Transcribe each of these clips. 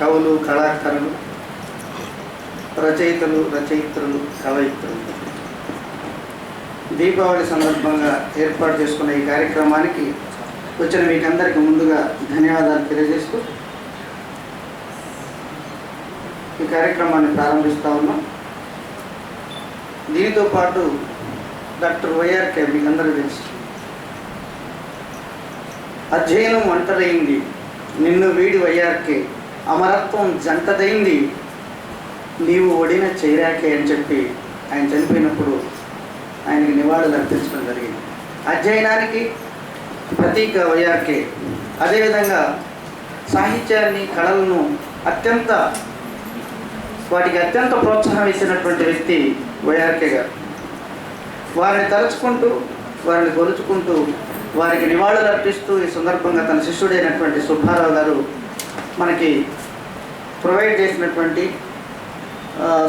కవులు కళాకారులు రచయితలు రచయిత్రులు కవయిత్రులు. దీపావళి సందర్భంగా ఏర్పాటు చేసుకున్న ఈ కార్యక్రమానికి వచ్చిన మీకందరికీ ముందుగా ధన్యవాదాలు తెలియజేస్తూ ఈ కార్యక్రమాన్ని ప్రారంభిస్తూ ఉన్నాం. దీనితో పాటు డాక్టర్ వైఆర్కే మీకు అందరూ తెలుసు అధ్యయనం ఒంటరైంది నిన్ను వీడి వైఆర్కే అమరత్వం జంటదైంది. నీవు ఒడిన చేరాకే అని చెప్పి ఆయన చనిపోయినప్పుడు ఆయనకి నివాళులు అర్పించడం జరిగింది. అధ్యయనానికి ప్రతీక వైఆర్కే అదేవిధంగా సాహిత్యాన్ని కళలను అత్యంత వాటికి అత్యంత ప్రోత్సాహం ఇచ్చినటువంటి వ్యక్తి వైఆర్కే గారు. వారిని తలుచుకుంటూ వారిని కొలుచుకుంటూ వారికి నివాళులు అర్పిస్తూ ఈ సందర్భంగా తన శిష్యుడైనటువంటి సుబ్బారావు గారు మనకి ప్రొవైడ్ చేసినటువంటి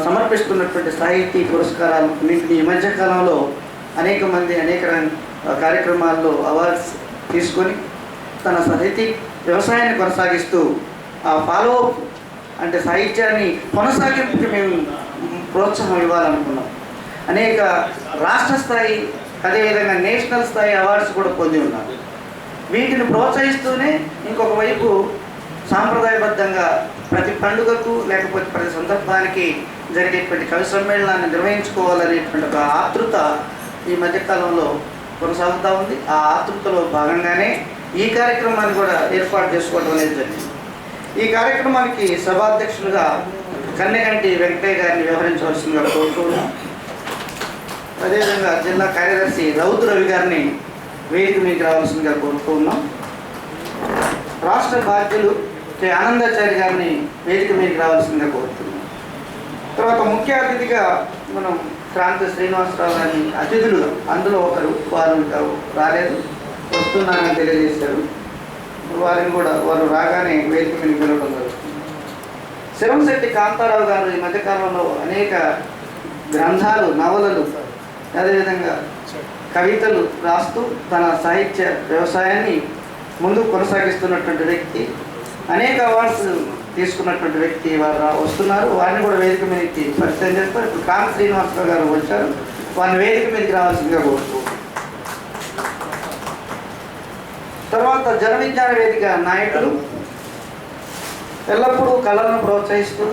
సమర్పిస్తున్నటువంటి సాహితీ పురస్కారాలు వీటిని ఈ మధ్యకాలంలో అనేక మంది అనేక కార్యక్రమాల్లో అవార్డ్స్ తీసుకొని తన సాహితీ వ్యవసాయాన్ని కొనసాగిస్తూ ఆ ఫాలో అంటే సాహిత్యాన్ని కొనసాగింపుకి మేము ప్రోత్సాహం ఇవ్వాలనుకున్నాం. అనేక రాష్ట్ర స్థాయి అదేవిధంగా నేషనల్ స్థాయి అవార్డ్స్ కూడా పొంది ఉన్నారు వీటిని ప్రోత్సహిస్తూనే ఇంకొక వైపు సాంప్రదాయబద్ధంగా ప్రతి పండుగకు లేకపోతే ప్రతి సందర్భానికి జరిగేటువంటి కవి సమ్మేళనాన్ని నిర్వహించుకోవాలనేటువంటి ఒక ఆతృత ఈ మధ్యకాలంలో కొనసాగుతూ ఉంది. ఆ ఆతృతలో భాగంగానే ఈ కార్యక్రమాన్ని కూడా ఏర్పాటు చేసుకోవడం అనేది జరిగింది. ఈ కార్యక్రమానికి సభాధ్యక్షులుగా కన్నెగంటి వెంకటయ్య గారిని వ్యవహరించవలసిందిగా కోరుతున్నాం అదేవిధంగా జిల్లా కార్యదర్శి రౌతు రవి గారిని వేదిక మీకు రావాల్సిందిగా కోరుతున్నాం రాష్ట్ర బాధ్యులు శ్రీ ఆనందాచారి గారిని వేదిక మీదకి రావాల్సిందిగా కోరుతున్నాం తర్వాత ముఖ్య అతిథిగా మనం క్రాంతి శ్రీనివాసరావు గారిని అతిథులు అందులో ఒకరు వారు రాలేదు వస్తున్నారని తెలియజేశారు. వారిని కూడా వారు రాగానే వేదిక మీద పిలవడం జరుగుతుంది. శివంశెట్టి కాంతారావు గారు ఈ మధ్యకాలంలో అనేక గ్రంథాలు నవలలు అదేవిధంగా కవితలు రాస్తూ తన సాహిత్య వ్యవసాయాన్ని ముందు కొనసాగిస్తున్నటువంటి వ్యక్తి. అనేక అవార్డ్స్ తీసుకున్నటువంటి వ్యక్తి వారు వస్తున్నారు. వారిని కూడా వేదిక మీదకి పరిచయం చేస్తారు. ఇప్పుడు కామ శ్రీనివాసరావు గారు వచ్చారు. వారిని వేదిక మీదకి రావాల్సిందిగా కోరుతూ తర్వాత జన విజ్ఞాన వేదిక నాయకులు. ఎల్లప్పుడూ కళలను ప్రోత్సహిస్తూ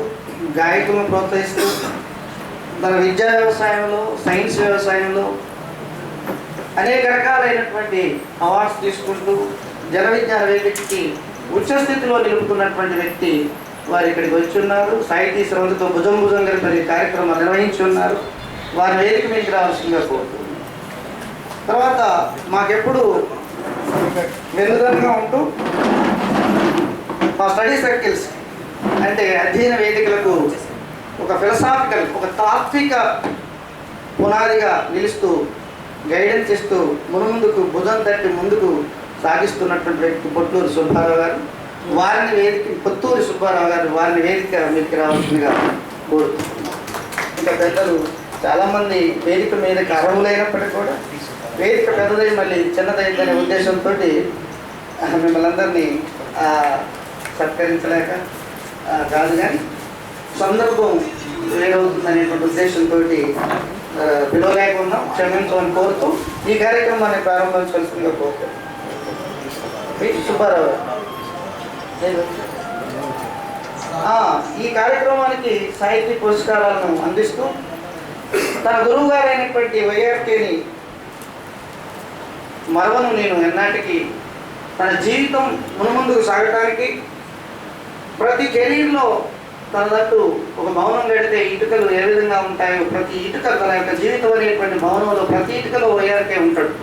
గాయకులను ప్రోత్సహిస్తూ తన విద్యా వ్యవసాయంలో సైన్స్ వ్యవసాయంలో అనేక రకాలైనటువంటి అవార్డ్స్ తీసుకుంటూ జన విజ్ఞాన వేదికకి ఉచ్చస్థితిలో నిలుపుకున్నటువంటి వ్యక్తి వారు ఇక్కడికి వచ్చి ఉన్నారు. సాహితీ శ్రవంతితో భుజం భుజం కలిపి కార్యక్రమాలు నిర్వహించి ఉన్నారు. వారి వేదిక మీదకి రావాల్సిందిగా కోరుతున్నాను. తర్వాత మాకెప్పుడు వెన్నుదన్నుగా ఉంటూ మా స్టడీ సర్కిల్స్ అంటే అధ్యయన వేదికలకు ఒక ఫిలసాఫికల్ ఒక తాత్విక పునాదిగా నిలుస్తూ గైడెన్స్ ఇస్తూ మునుముందుకు భుజం తట్టి ముందుకు సాగిస్తున్నటువంటి వ్యక్తి పొట్టూరు సుబ్బారావు గారు వారిని వేదిక పుత్తూరు సుబ్బారావు గారు వారిని వేదిక మీకు రావాల్సిందిగా కోరుతున్నాం. ఇంకా పెద్దలు చాలామంది వేదిక మీదకి అర్హులైనప్పటికీ కూడా వేదిక పెద్దదై మళ్ళీ చిన్నదైందనే ఉద్దేశంతో మిమ్మల్ని అందరినీ సత్కరించలేక కాదు కానీ సందర్భం వేరవుతుందనేటువంటి ఉద్దేశంతో పిలవలేకున్నాం క్షమించమని కోరుతూ ఈ కార్యక్రమాన్ని ప్రారంభించవలసిందిగా కోరుతున్నాం. సుబ్బారావు ఈ కార్యక్రమానికి సాహిత్య పురస్కారాలను అందిస్తూ తన గురువు గారైనటువంటి వైఆర్కేని మరవను నేను ఎన్నాటికి తన జీవితం మునుముందుకు సాగటానికి ప్రతి కెరీర్లో తనదట్టు ఒక మౌనం గడితే ఇటుకలు ఏ విధంగా ఉంటాయో ప్రతి ఇటుక తన యొక్క జీవితం అనేటువంటి మౌనంలో ప్రతి ఇటుకలో వైఆర్కే ఉంటాడు.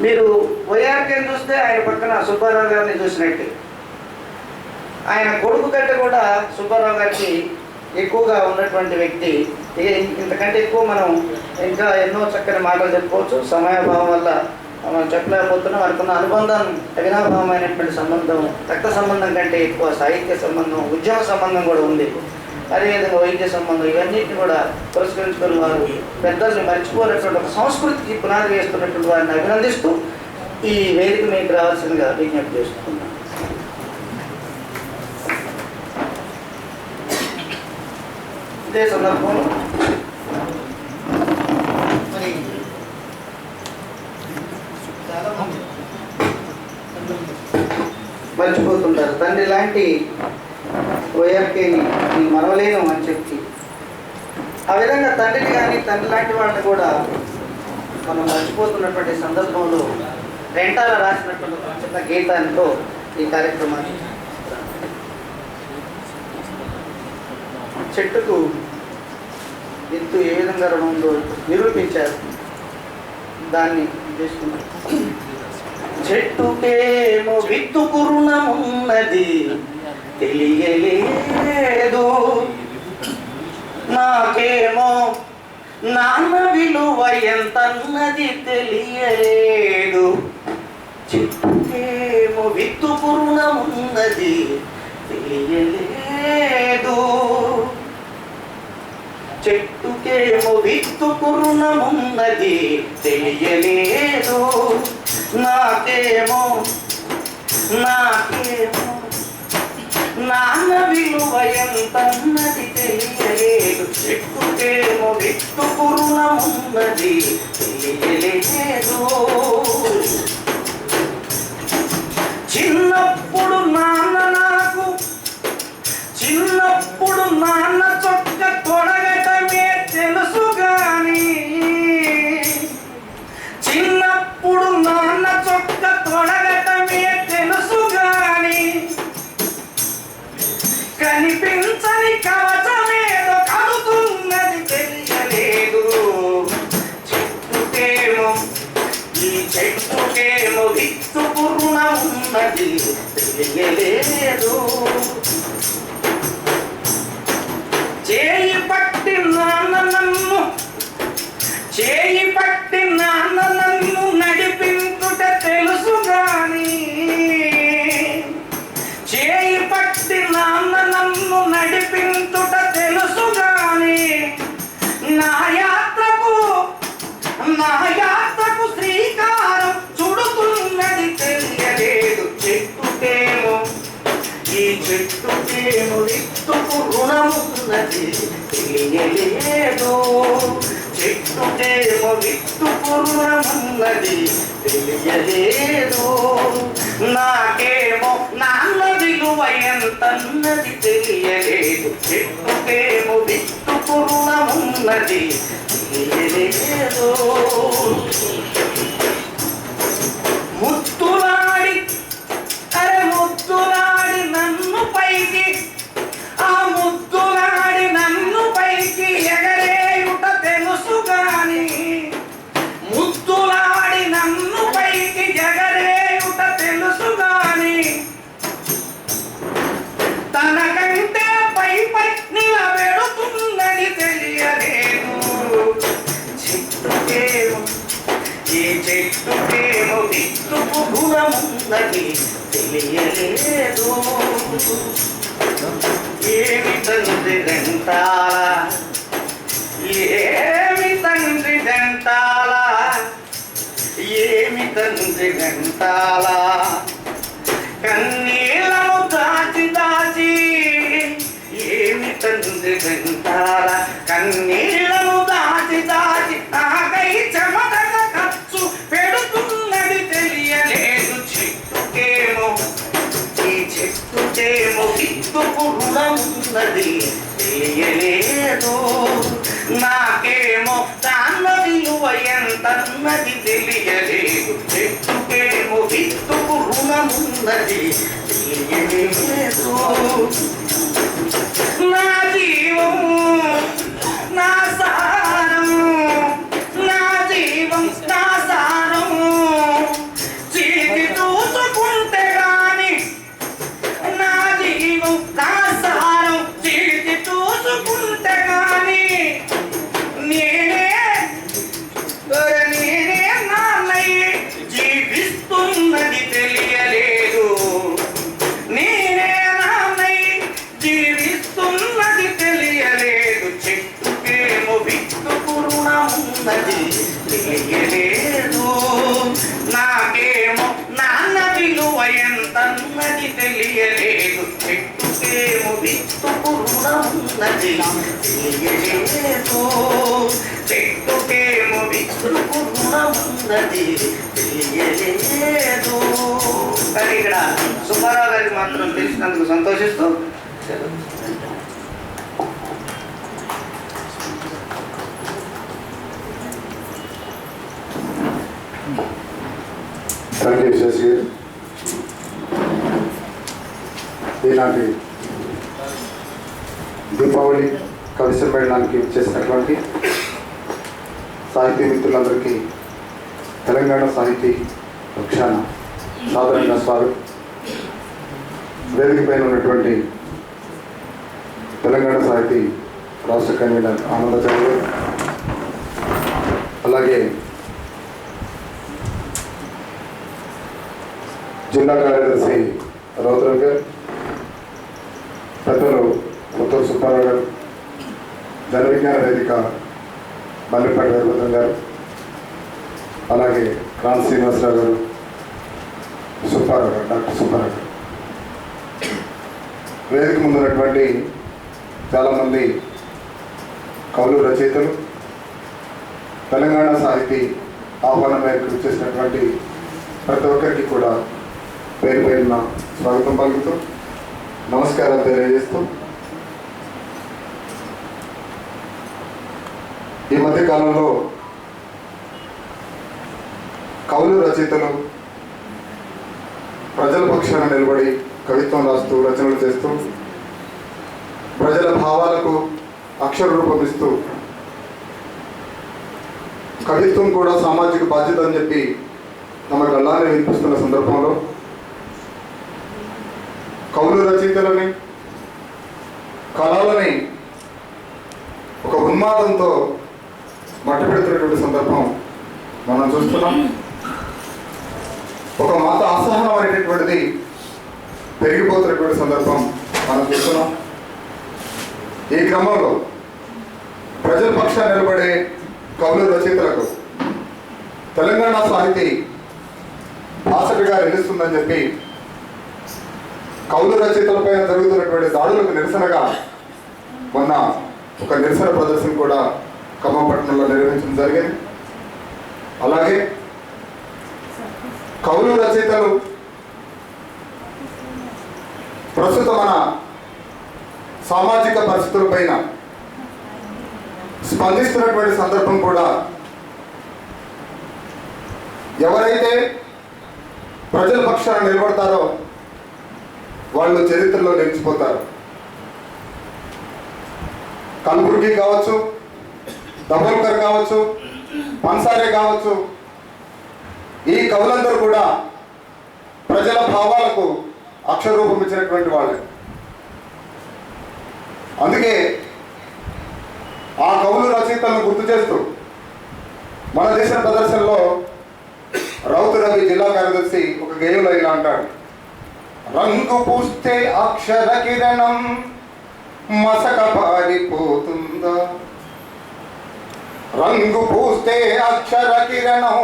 మీరు వైఆర్కేని చూస్తే ఆయన పక్కన సుబ్బారావు గారిని చూసినట్టే. ఆయన కొడుకు కంటే కూడా సుబ్బారావు గారికి ఎక్కువగా ఉన్నటువంటి వ్యక్తి. ఇంతకంటే ఎక్కువ మనం ఇంకా ఎన్నో చక్కని మాటలు చెప్పుకోవచ్చు. సమయాభావం వల్ల మనం చెప్పలేకపోతున్నాం అనుకున్న అనుబంధం అవినాభావమైనటువంటి సంబంధం రక్త సంబంధం కంటే ఎక్కువ సాహిత్య సంబంధం ఉద్యమ సంబంధం కూడా ఉంది. అదేవిధంగా వైద్య సంబంధం ఇవన్నింటినీ కూడా పురస్కరించుకుని వారు పెద్దల్ని మర్చిపోనటువంటి ఒక సంస్కృతికి పునాది వేస్తున్నటువంటి వారిని అభినందిస్తూ ఈ వేదిక మీకు రావాల్సిందిగా విజ్ఞప్తి చేస్తున్నాను. ఇదే సందర్భంలో మరి చాలా మంది మర్చిపోతుంటారు. తండ్రి లాంటి వైఆర్కేని నేను మనవలేను అని చెప్పి. ఆ విధంగా తండ్రిని కానీ తండ్రి లాంటి వాళ్ళని కూడా మనం మర్చిపోతున్నటువంటి సందర్భంలో రెంటాల రాసినటువంటి చిన్న గీతాంతో ఈ కార్యక్రమాన్ని చెట్టుకు ఎత్తు ఏ విధంగా రుణం ఉందో నిరూపించారు? దాన్ని చేసుకున్నారు చెట్టుకేమో విత్తుకు రుణమున్నది తెలియలేదు. నాకేమో నాన్న విలువ ఎంతన్నది తెలియలేదు. చెట్టుకేమో విత్తుకు రుణమున్నది తెలియలేదు. చెట్టుకేమో విత్తుకు రుణమున్నది తెలియలేదు. నాకేమో నాకేమో. నాన్న విలువ ఎంతన్నది తెలియలేదు. చెట్టుకేమో విత్తుకు ఉన్నది తెలియలేదు. అది తెలియలేదు చేయి పట్టి నాన్న నన్ను చేయి పట్టి నాన్న నన్ను నడిపించుట తెలుసు గాని. చేయి పట్టి నాన్న నన్ను నడిపించుట తెలుసు గాని. నా యాత్రకు నా రుణమున్నది తెలియలేదు చెట్టుకేమో విత్తు రుణమున్నది తెలియలేదు. నాకేమో నాన్న విలువయంతన్నది తెలియలేదు చెట్టుకేమో విత్తు రుణమున్నది తెలియలేదు. ఈ చెట్టుకేమో విత్తుకు గుణమున్నది తెలియలేదు ఏమి తండ్రి గంటాల? ఏమి తండ్రి గంటాల? ఏమి తండ్రి గంటాల కన్నీళ్ళను దాచి దాచి ఏమి తండ్రి గంటాల కన్నీళ్ళను దాచి దాచి ఆ రుణమున్నది తెలియలేదు నాకేమో దాన్న విలువ ఎంతన్నది తెలియలేదు. చెట్టుకేమో విత్తుకు రుణమున్నది తెలియలేదు. నా జీవం ఉన్నది తెలియలేదు చెట్టుకేము విత్తుకు రుణమున్నది తెలియలేదు చెట్టుకేము విత్తుకు తెలియలేదు కానీ ఇక్కడ సుబ్బారావు గారికి మాత్రం తెలిసినందుకు సంతోషిస్తూ Thank you, Cecil. ఈనాటి దీపావళి కవి సమ్మేళనానికి చేసినటువంటి సాహితీ మిత్రులందరికీ తెలంగాణ సాహితీ పక్షాన సాధారణంగా స్వాగతం. వేదిక పైన ఉన్నటువంటి తెలంగాణ సాహితీ రాష్ట్ర కన్వీనర్ ఆనందచారి అలాగే జిల్లా కార్యదర్శి రౌద్రం గారు పెద్దలు ముత్తూరు సుబ్బారావు గారు జన విజ్ఞాన వేదిక మల్లిపాటి వీరభద్రం గారు అలాగే రామ్ శ్రీనివాసరావు గారు సుబ్బారావు గారు డాక్టర్ సుబ్బారావు గారు. వేదిక ముందు ఉన్నటువంటి చాలామంది కవులు రచయితలు తెలంగాణ సాహితీ ఆహ్వానం మేరకు చేసినటువంటి ప్రతి ఒక్కరికి కూడా పేరు పేరున స్వాగతం పలుకుతూ నమస్కారాలు తెలియజేస్తూ ఈ మధ్య కాలంలో కవులు రచయితలు ప్రజల పక్షాన నిలబడి కవిత్వం రాస్తూ రచనలు చేస్తూ ప్రజల భావాలకు అక్షర రూపమిస్తూ కవిత్వం కూడా సామాజిక బాధ్యత అని చెప్పి తమ గల్లాన్ని వినిపిస్తున్న సందర్భంలో కవులు రచయితలని కళలని ఒక ఉన్మాదంతో మట్టపెడుతున్నటువంటి సందర్భం మనం చూస్తున్నాం. ఒక మాత అసహనం అనేటటువంటిది పెరిగిపోతున్నటువంటి సందర్భం మనం చూస్తున్నాం. ఈ క్రమంలో ప్రజల పక్షాన నిలబడే కవులు రచయితలకు తెలంగాణ సాహితీ ఆసక్తిగా నిలుస్తుందని చెప్పి కౌలు రచయితలపై జరుగుతున్నటువంటి దాడులకు నిరసనగా మొన్న ఒక నిరసన ప్రదర్శన కూడా ఖమ్మంపట్నంలో నిర్వహించడం జరిగింది. అలాగే కౌలు రచయితలు ప్రస్తుత మన సామాజిక పరిస్థితులపైన స్పందిస్తున్నటువంటి సందర్భం కూడా ఎవరైతే ప్రజల పక్షాన నిలబడతారో వాళ్ళు చరిత్రలో నిలిచిపోతారు. కల్బుర్గి కావచ్చు దబోల్కర్ కావచ్చు పన్సారే కావచ్చు ఈ కవులందరూ కూడా ప్రజల భావాలకు అక్షరూపం ఇచ్చినటువంటి వాళ్ళే. అందుకే ఆ కవులు రచయితలను గుర్తు చేస్తూ మన దేశ ప్రదర్శనలో రౌతు రవి జిల్లా కార్యదర్శి ఒక గేయంలో ఇలా అంటాడు. రంగు పూస్తే అక్షర కిరణం మసక పారిపోతుందా రంగు పూస్తే అక్షర కిరణం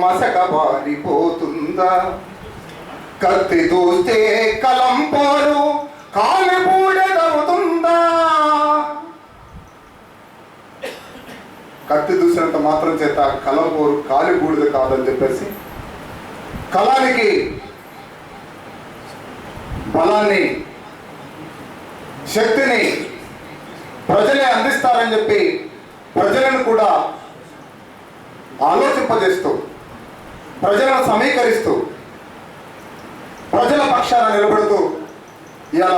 మసక పారిపోతుందా కత్తి దూస్తే కలం పోరు కాలిపూడదవుతుందా? కత్తి దూసినంత మాత్రం చేత కలం పోరు కాలి కాదని చెప్పేసి కళానికి బలాన్ని శక్తిని ప్రజలే అందిస్తారని చెప్పి ప్రజలను కూడా ఆలోచింపజేస్తూ ప్రజలను సమీకరిస్తూ ప్రజల పక్షాన నిలబడుతూ ఇలా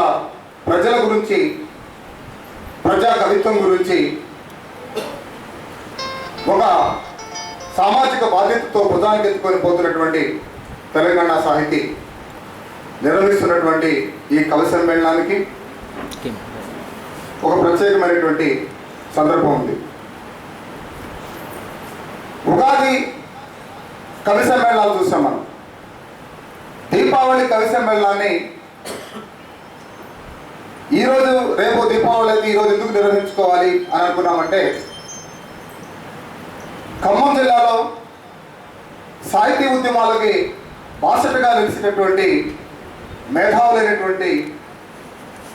ప్రజల గురించి ప్రజా కవిత్వం గురించి ఒక సామాజిక బాధ్యతతో భుజానికి ఎత్తుకొని పోతున్నటువంటి తెలంగాణ సాహితీ నిర్వహిస్తున్నటువంటి ఈ కవి సమ్మేళనానికి ఒక ప్రత్యేకమైనటువంటి సందర్భం ఉంది. ఉగాది కవి సమ్మేళనాలు చూసాం మనం. దీపావళి కవి సమ్మేళనాన్ని ఈరోజు రేపు దీపావళి అయితే ఈరోజు ఎందుకు నిర్వహించుకోవాలి అని అనుకున్నామంటే ఖమ్మం జిల్లాలో సాహితీ ఉద్యమాలకి బాసటగా నిలిచినటువంటి మేధావులైనటువంటి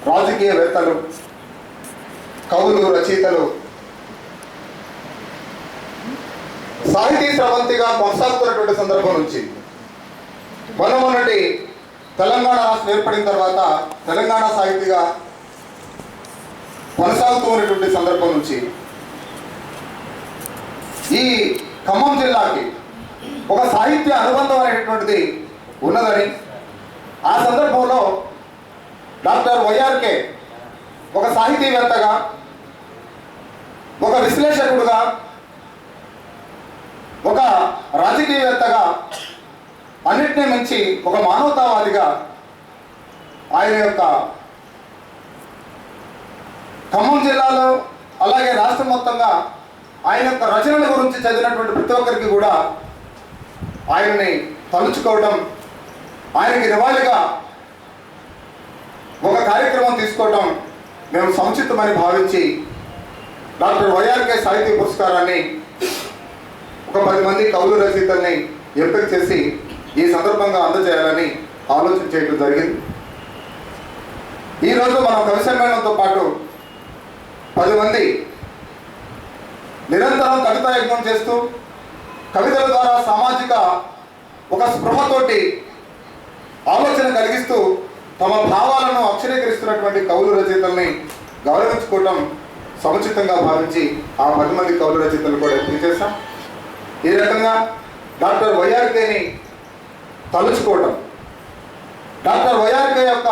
రాజకీయవేత్తలు కవులు రచయితలు సాహితీ స్రవంతిగా కొనసాగుతున్నటువంటి సందర్భం నుంచి మొన్నటి తెలంగాణ రాష్ట్రం ఏర్పడిన తర్వాత తెలంగాణ సాహితీగా కొనసాగుతూ ఉన్నటువంటి సందర్భం నుంచి ఈ ఖమ్మం జిల్లాకి ఒక సాహిత్య అనుబంధం అనేటువంటిది ఉన్నదని ఆ సందర్భంలో డాక్టర్ వైఆర్కే ఒక సాహితీవేత్తగా ఒక విశ్లేషకుడుగా ఒక రాజకీయవేత్తగా అన్నిటినీ మించి ఒక మానవతావాదిగా ఆయన యొక్క ఖమ్మం జిల్లాలో అలాగే రాష్ట్రం మొత్తంగా ఆయన యొక్క రచనల గురించి చదివినటువంటి ప్రతి ఒక్కరికి కూడా ఆయన్ని తలుచుకోవడం ఆయనకి నివాళిగా ఒక కార్యక్రమం తీసుకోవడం మేము సముచితమని భావించి డాక్టర్ వైఆర్కే సాహిత్య పురస్కారాన్ని ఒక పది మంది కవులు రచయితల్ని ఎంపిక చేసి ఈ సందర్భంగా అందజేయాలని ఆలోచన చేయడం జరిగింది. ఈరోజు మనం కవి సమ్మేళనంతో పాటు పది మంది నిరంతరం కవితా యజ్ఞం చేస్తూ కవితల ద్వారా సామాజిక ఒక స్పృహతోటి ఆలోచన కలిగిస్తూ తమ భావాలను అక్షరీకరిస్తున్నటువంటి కవులు రచయితల్ని గౌరవించుకోవటం సముచితంగా భావించి ఆ పది మంది కవులు రచయితలు కూడా ఎంపిక చేశాం. ఈ రకంగా డాక్టర్ వైఆర్కేని తలుచుకోవటం. డాక్టర్ వైఆర్కే యొక్క